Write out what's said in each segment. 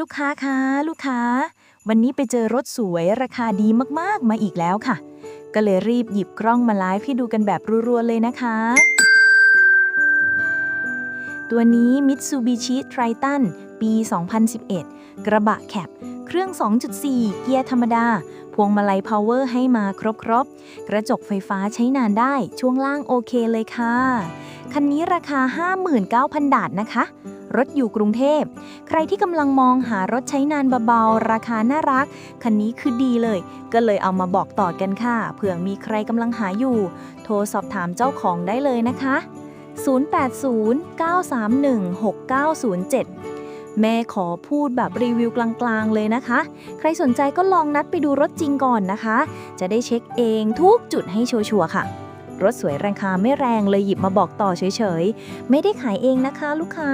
ลูกค้าคะลูกค้า วันนี้ไปเจอรถสวยราคาดีมากๆมาอีกแล้วค่ะ ก็เลยรีบหยิบกล้องมาไลฟ์ให้ดูกันแบบรัวๆเลยนะคะ ตัวนี้ Mitsubishi Triton ปี 2011 กระบะแคป เครื่อง 2.4 เกียร์ธรรมดา พวงมาลัยพาวเวอร์ให้มาครบๆกระจกไฟฟ้าใช้นานได้ ช่วงล่างโอเคเลยค่ะ คันนี้ราคา 59,000 บาทนะคะ รถอยู่กรุงเทพ ใครที่กำลังมองหารถใช้นานเบาๆ ราคาน่ารัก คันนี้คือดีเลย ก็เลยเอามาบอกต่อกันค่ะ เผื่อมีใครกำลังหาอยู่ โทรสอบถามเจ้าของได้เลยนะคะ 080-931-6907 แม่ขอพูดแบบรีวิวกลางๆเลยนะคะ ใครสนใจก็ลองนัดไปดูรถจริงก่อนนะคะ จะได้เช็คเองทุกจุดให้ชัวร์ๆค่ะ รถสวยราคาไม่แรงเลยหยิบมาบอกต่อเฉยๆ ไม่ได้ขายเองนะคะลูกค้า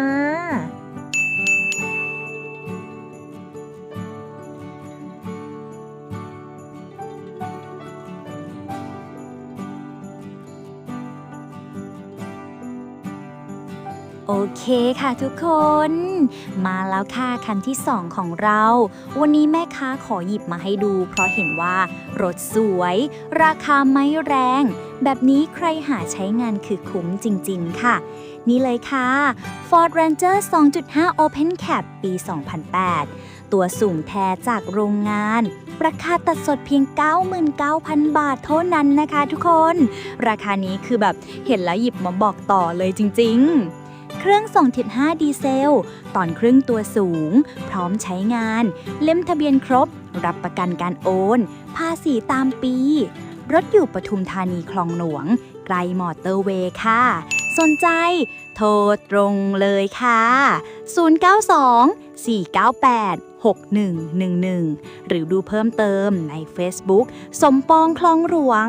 โอเคค่ะทุกคน มาแล้วค่ะคันที่ 2 ของเรา วันนี้แม่ค้าขอหยิบมาให้ดู เพราะเห็นว่ารถสวย ราคาไม่แรง แบบนี้ใครหาใช้งานคือคุ้มจริงๆค่ะ นี่เลยค่ะ Ford Ranger 2.5 Open Cab ปี 2008 ตัวสูงแท้จากโรงงานราคาตัดสดเพียง 99,000 บาทเท่านั้นนะคะทุกคน ราคานี้คือแบบเห็นแล้วหยิบมาบอกต่อเลยจริง ๆ เครื่อง 2.5 ดีเซล ตอนครึ่งตัวสูง พร้อมใช้งาน เล่มทะเบียนครบ รับประกันการโอน ภาษีตามปี รถอยู่ปทุมธานีคลองหลวง ไกลมอเตอร์เวย์ค่ะ สนใจ โทรตรงเลยค่ะ 092 498 6111 หรือดูเพิ่มเติมใน Facebook สมปองคลองหลวง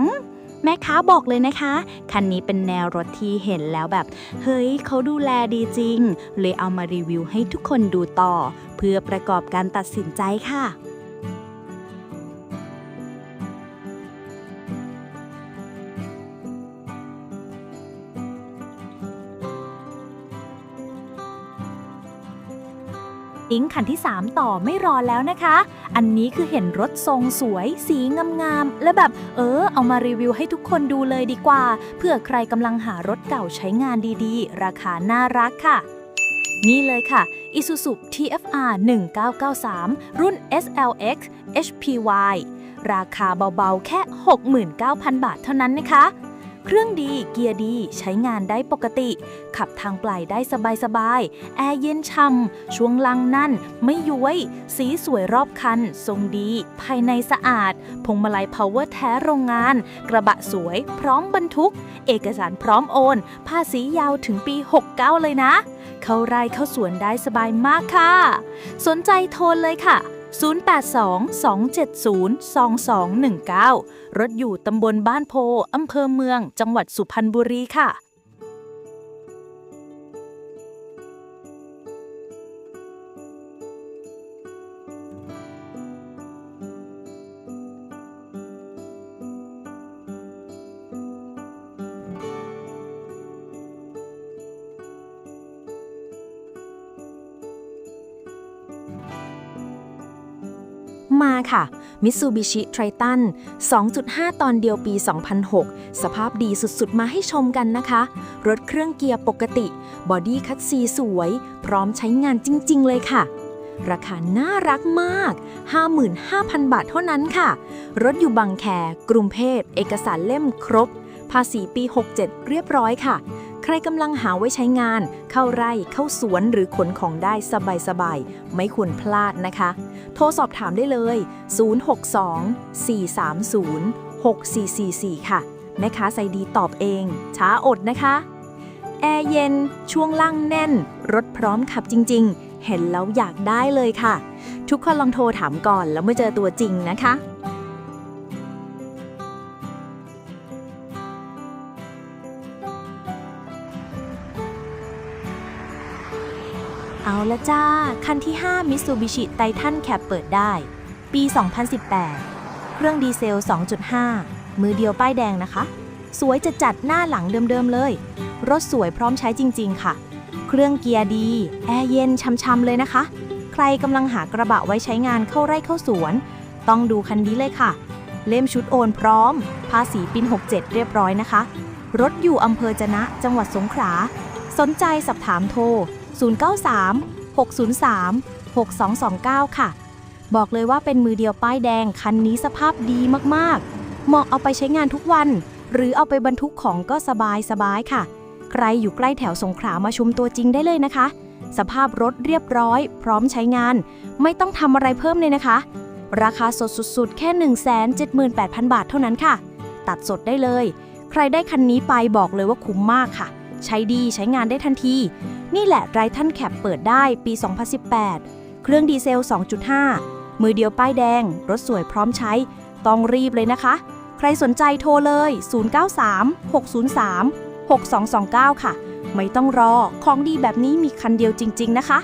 แม่ค้าบอกเลยนะคะ คันนี้เป็นแนวรถที่เห็นแล้วแบบ เฮ้ยเขาดูแลดีจริง เลยเอามารีวิวให้ทุกคนดูต่อ เพื่อประกอบการตัดสินใจค่ะ อิงคันที่ 3 ต่อไม่รอแล้วนะคะ อันนี้คือเห็นรถทรงสวย สีงามๆ และแบบเออ เอามารีวิวให้ทุกคนดูเลยดีกว่า เพื่อใครกำลังหารถเก่าใช้งานดีๆ ราคาน่ารักค่ะ นี่เลยค่ะ Isuzu TFR 1993 รุ่น SLX HPY ราคาเบาๆ แค่ 69,000 บาทเท่านั้นนะคะ เครื่องดีเกียร์ดีใช้งานได้ปกติ ขับทางไกลได้สบายๆ แอร์เย็นช่ำช่วงล่างนั่น ไม่ย้วย สีสวยรอบคัน ทรงดี ภายในสะอาด พงมาลัย power แท้โรงงาน กระบะสวย พร้อมบรรทุก เอกสารพร้อมโอน ภาษียาวถึงปี 69 เลยนะ เข้าไร่เข้าสวนได้สบายมากค่ะ สนใจโทรเลยค่ะ 082-270-2219 รถอยู่ตำบลบ้านโพอำเภอเมือง จังหวัดสุพรรณบุรีค่ะ มาค่ะ Mitsubishi Triton 2.5 ตอนเดียวปี 2006 สภาพดีสุดๆ มาให้ชมกันนะคะ รถเครื่องเกียร์ปกติ บอดี้คัตซีสวย พร้อมใช้งานจริง ๆ เลยค่ะราคาน่ารักมาก 55,000 บาทเท่านั้นค่ะ รถอยู่บางแคกรุงเทพเอกสารเล่มครบ ภาษีปี 67 เรียบร้อยค่ะ ใครกำลังหาไว้ใช้งาน เข้าไร่เข้าสวนหรือขนของได้สบายๆ ไม่ควรพลาดนะคะ โทรสอบถามได้เลย 062 430 6444 ค่ะ แม่ค้าใจดีตอบเอง ช้าอดนะคะ แอร์เย็น ช่วงล่างแน่น รถพร้อมขับจริง ๆ เห็นแล้วอยากได้เลยค่ะ ทุกคนลองโทรถามก่อนแล้วมาเจอตัวจริงนะคะ เอาละจ้า คันที่ 5 Mitsubishi Titan Cab เปิดได้ ปี 2018 เครื่องดีเซล 2.5 มือเดียวป้ายแดงนะคะ สวยจะจัดหน้าหลังเดิมๆเลย รถสวยพร้อมใช้จริงๆค่ะ เครื่องเกียร์ดี แอร์เย็นช่ำๆเลยนะคะ ใครกำลังหากระบะไว้ใช้งานเข้าไร่เข้าสวน ต้องดูคันนี้เลยค่ะ เล่มชุดโอนพร้อม ภาษีปีน67 เรียบร้อยนะคะ รถอยู่อำเภอจะนะ จังหวัดสงขลา สนใจสอบถามโทร 093 603 6229 ค่ะ บอกเลยว่าเป็นมือเดียวป้ายแดงคันนี้สภาพดีมากๆ เหมาะเอาไปใช้งานทุกวัน หรือเอาไปบรรทุกของก็สบายสบายๆค่ะ ใครอยู่ใกล้แถวสงขลามาชมตัวจริงได้เลยนะคะ สภาพรถเรียบร้อย พร้อมใช้งาน ไม่ต้องทำอะไรเพิ่มเลยนะคะ ราคาสดสุดๆ แค่ 178,000 บาทเท่านั้นค่ะ ตัดสดได้เลย ใครได้คันนี้ไปบอกเลยว่าคุ้มมากค่ะ ใช้ดีใช้งานได้ทันที นี่แหละไรทันแคปเปิดได้ปี 2018 เครื่องดีเซล 2.5 มือเดียวป้ายแดง รถสวยพร้อมใช้ ต้องรีบเลยนะคะ ใครสนใจโทรเลย 093 603 6229 ค่ะ ไม่ต้องรอ ของดีแบบนี้มีคันเดียวจริง ๆ นะคะ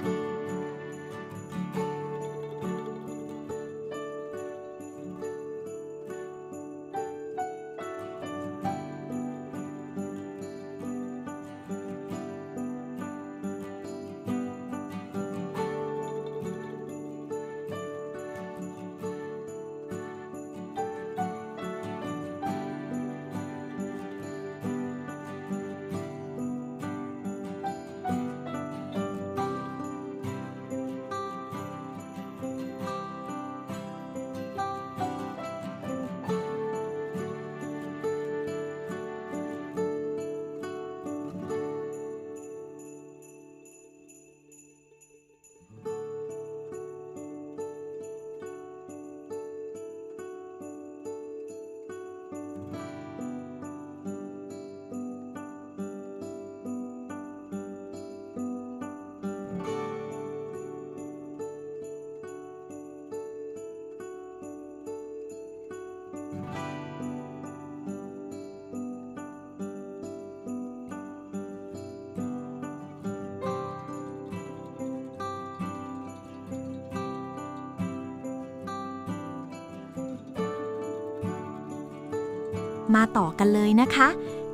มาต่อกันเลยนะคะ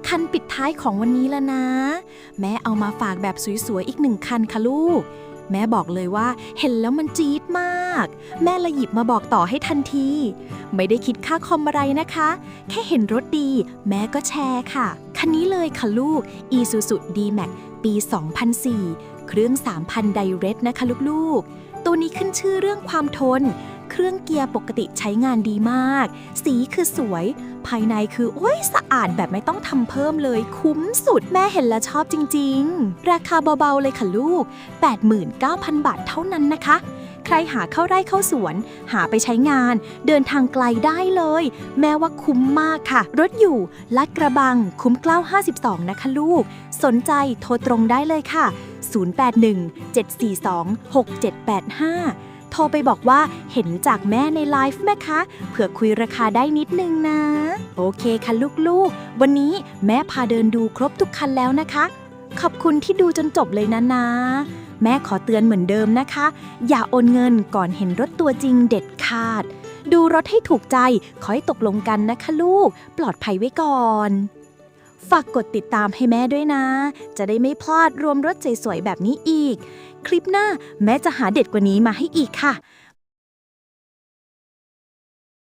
คันปิดท้ายของวันนี้แล้วนะ แม่เอามาฝากแบบสวยๆ อีกหนึ่งคันค่ะลูก แม่บอกเลยว่าเห็นแล้วมันจี๊ดมาก แม่เลยหยิบมาบอกต่อให้ทันที ไม่ได้คิดค่าคอมอะไรนะคะ แค่เห็นรถดี แม่ก็แชร์ค่ะ คันนี้เลยค่ะลูก Isuzu D-Max ปี 2004 เครื่อง 3,000 Direct นะคะลูกๆ ตัวนี้ขึ้นชื่อเรื่องความทนเครื่องเกียร์ปกติใช้งานดีมาก สีคือสวย ภายในคือโอ้ยสะอาดแบบไม่ต้องทำเพิ่มเลย คุ้มสุดแม่เห็นแล้วชอบจริง ๆ ราคาเบาๆเลยค่ะลูก 89,000 บาทเท่านั้นนะคะ ใครหาเข้าไร่เข้าสวน หาไปใช้งาน เดินทางไกลได้เลย แม้ว่าคุ้มมากค่ะ รถอยู่ลาดกระบัง คุ้มเกล้า 52 นะคะลูก สนใจโทรตรงได้เลยค่ะ 081 742 6785 โทรไปบอกว่าเห็นจากแม่ในไลฟ์แม่คะ เผื่อคุยราคาได้นิดนึงนะ โอเคค่ะลูกๆ วันนี้แม่พาเดินดูครบทุกคันแล้วนะคะ ขอบคุณที่ดูจนจบเลยนะนะ แม่ขอเตือนเหมือนเดิมนะคะ อย่าโอนเงินก่อนเห็นรถตัวจริงเด็ดขาด ดูรถให้ถูกใจขอให้ตกลงกันนะคะลูก ปลอดภัยไว้ก่อนฝากกดติดตามให้แม่ด้วยนะ จะได้ไม่พลาดรวมรถสวยๆแบบนี้อีก คลิปหน้าแม้จะหาเด็ดกว่านี้มาให้อีกค่ะ